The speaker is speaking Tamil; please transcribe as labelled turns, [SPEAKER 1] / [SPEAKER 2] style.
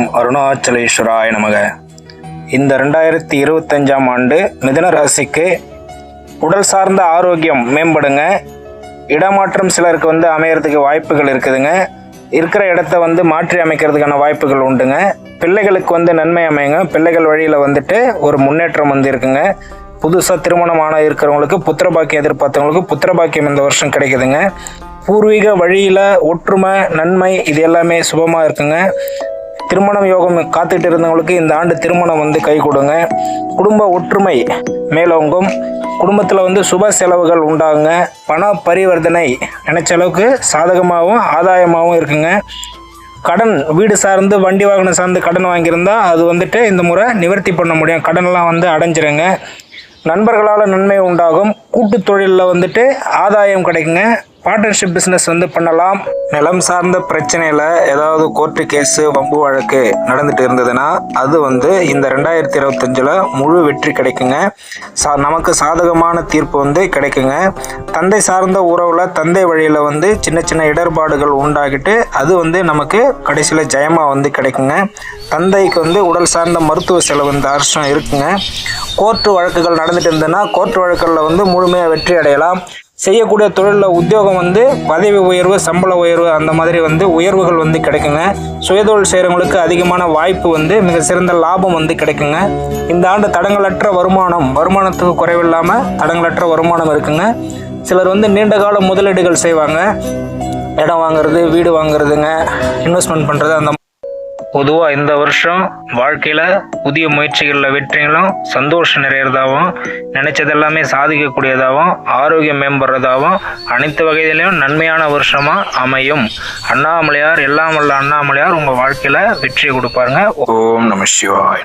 [SPEAKER 1] ஓம் அருணாச்சலேஸ்வராய நமக. இந்த ரெண்டாயிரத்தி இருபத்தஞ்சாம் ஆண்டு மிதுன ராசிக்கு உடல் சார்ந்த ஆரோக்கியம் மேம்படுங்க. இடமாற்றம் சிலருக்கு வந்து அமையறதுக்கு வாய்ப்புகள் இருக்குதுங்க. இருக்கிற இடத்த வந்து மாற்றி அமைக்கிறதுக்கான வாய்ப்புகள் உண்டுங்க. பிள்ளைகளுக்கு வந்து நன்மை அமையுங்க. பிள்ளைகள் வழியில் வந்துட்டு ஒரு முன்னேற்றம் வந்து இருக்குங்க. புதுசாக திருமணமான இருக்கிறவங்களுக்கு புத்திர பாக்கியம் எதிர்பார்த்தவங்களுக்கு புத்திர பாக்கியம் இந்த வருஷம் கிடைக்குதுங்க. பூர்வீக வழியில் ஒற்றுமை நன்மை இது எல்லாமே சுபமாக இருக்குங்க. திருமணம் யோகம் காத்துட்டு இருந்தவங்களுக்கு இந்த ஆண்டு திருமணம் வந்து கை கொடுங்க. குடும்ப ஒற்றுமை மேலோங்கும். குடும்பத்தில் வந்து சுப செலவுகள் உண்டாகுங்க. பண பரிவர்த்தனை நினைச்ச அளவுக்கு சாதகமாகவும் ஆதாயமாகவும் இருக்குங்க. கடன் வீடு சார்ந்து வண்டி வாகனம் சார்ந்து கடன் வாங்கியிருந்தால் அது வந்துட்டு இந்த முறை நிவர்த்தி பண்ண முடியும். கடன்லாம் வந்து அடைஞ்சிருங்க. நண்பர்களால் நன்மை உண்டாகும். கூட்டு தொழிலில் வந்துட்டு ஆதாயம் கிடைக்குங்க. பார்ட்னர்ஷிப் பிஸ்னஸ் வந்து பண்ணலாம். நிலம் சார்ந்த பிரச்சனையில் ஏதாவது கோர்ட்டு கேஸு வம்பு வழக்கு நடந்துட்டு இருந்ததுன்னா அது வந்து இந்த ரெண்டாயிரத்தி இருபத்தஞ்சில் முழு வெற்றி கிடைக்குங்க. சா நமக்கு சாதகமான தீர்ப்பு வந்து கிடைக்குங்க. தந்தை சார்ந்த உறவில் தந்தை வழியில் வந்து சின்ன சின்ன இடர்பாடுகள் உண்டாகிட்டு அது வந்து நமக்கு கடைசியில் ஜெயமாக வந்து கிடைக்குங்க. தந்தைக்கு வந்து உடல் சார்ந்த மருத்துவ செலவு இந்த வருஷம் இருக்குங்க. கோர்ட்டு வழக்குகள் நடந்துட்டு இருந்ததுன்னா கோர்ட்டு வழக்குகளில் வந்து முழுமையாக வெற்றி அடையலாம். செய்யக்கூடிய தொழிலில் உத்தியோகம் வந்து பதவி உயர்வு சம்பள உயர்வு அந்த மாதிரி வந்து உயர்வுகள் வந்து கிடைக்குங்க. சுயதொழில் செய்கிறவங்களுக்கு அதிகமான வாய்ப்பு வந்து மிக சிறந்த லாபம் வந்து கிடைக்குங்க. இந்த ஆண்டு தடங்களற்ற வருமானம் வருமானத்துக்கு குறைவில்லாமல் தடங்களற்ற வருமானம் இருக்குங்க. சிலர் வந்து நீண்ட கால முதலீடுகள் செய்வாங்க. இடம் வாங்குறது வீடு வாங்குறதுங்க இன்வெஸ்ட்மெண்ட் பண்ணுறது அந்த பொதுவாக இந்த வருஷம் வாழ்க்கையில் புதிய முயற்சிகளில் வெற்றிகளும் சந்தோஷம் நிறையிறதாகவும் நினைச்சதெல்லாமே சாதிக்கக்கூடியதாகவும் ஆரோக்கியம் மேம்படுறதாகவும் அனைத்து வகையிலையும் நன்மையான வருஷமாக அமையும். அண்ணாமலையார் எல்லாம் வல்ல அண்ணாமலையார் உங்கள் வாழ்க்கையில் வெற்றியை கொடுப்பாருங்க. ஓம் நம சிவாய்.